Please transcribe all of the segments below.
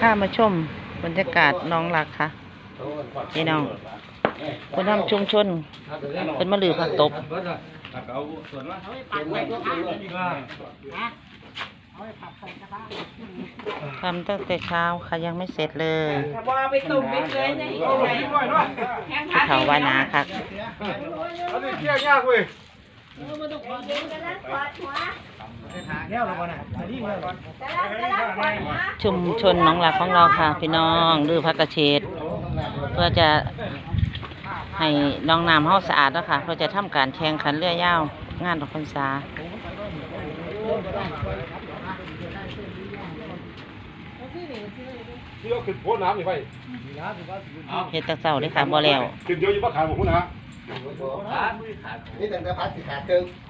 พามาชมบรรยากาศน้องหลักค่ะพี่น้องคนทำชุมชนเป็นมะลือผักตบทำตั้งแต่เช้าค่ะยังไม่เสร็จเลยบอไปตุ่มไปเลยเนี่ยอีก ตรงไหนแข่งที่เขาว่านาค่ะอันนี้เที่ยวยากเว้ยชุมชนหน้องหลักของเราค่ะ พี่น้องลือพักกระเฉดเพื่อจะให้น้องน้ำเฮาสะอาดแล้วค่ะเพื่อจะทำการแข่งขันเรือยาวงานดอกพรรษาที่เราขึ้นโพน้ำนี่ไปเฮ็ดแตะเช้าเลยค่ะบ่แล้วขึ้นเดียวอยู่บ้าขาผมนะนี่ตั้งแต่พัดสิขาดเกิงทีนี้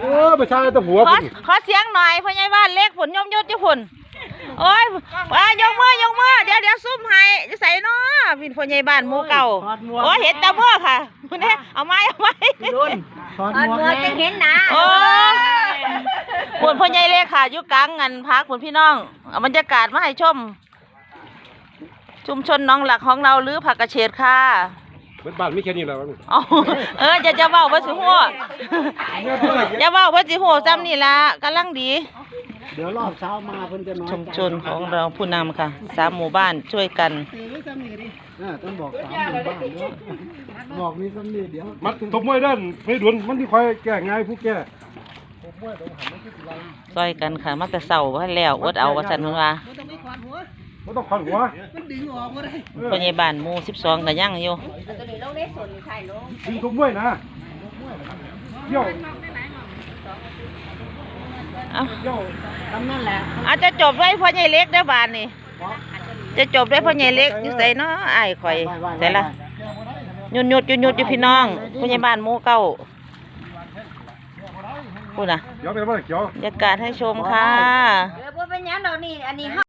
เออไม่ใช่แต่หัวขอคุณขอเสียงหน่อยพ่อใหญ่บ้านเล็กผลยมยศจุพุ่นโอ้ยว่ายกมือยกมือเดี๋ยวเดี๋ยวซุ่มให้จะใส่เนาะพี่พ่อใหญ่บ้านหมู่เก่าโอ้ยเห็นแต่เมื่อค่ะคุณเด้เอาไม้เอาไม้ถอดหมวกจะเห็นหนาโอ้ผลพ่อใหญ่เล็กค่ะอยู่กลางงานพักผลพี่น้องเอาบรรยากาศมาให้ชม ชุมชนหน้องหลักของเราหรือผักกระเฉดค่ะ เบิดบ้านไม่แค่นี้แล้วเอาเออจะจะเว้าว่าสิหัวจะเว้าว่าสิหัวซ้ำนี่ละกำลังดี เดี๋ยวรอบเช้ามาเพิ่นจะน้อยชุมชนของเราผู้นำค่ะสามหมู่บ้านช่วยกัน เออต้องบอกสามหมู่บ้านเนาะบอกมีสำนีเดี๋ยวมันตบมวยด้านไม่ด่วนมันที่คอยแก้ง่ายผู้แก้ช่วยกันค่ะมาแต่เสาว่าแล้วอดเอาว่าสันเพิ่นว่า ไม่ต้องขันหัวพยาบาลหมู่สิบสองก็ยังอยู่ตัวนี้เราได้ส่วนใช่ลูกดึงตบมวยนะเที่ยวเอ้าเที่ยวทำนั่นแหละอาจจะจบด้วยพ่อใหญ่เล็กเด้อบานนี่จะจบด้วยพ่อใหญ่เล็กอยู่ไสเนาะอ้ายข่อยไสล่ะหยุดหยุดหยุดหยุดอยู่พี่น้องพยาบาลหมู่เก้าพูดน่ะเดี๋ยวไปบ้านเขียวบรรยากาศให้ชมค่ะเออว่าเป็นยังเรานี่อันนี้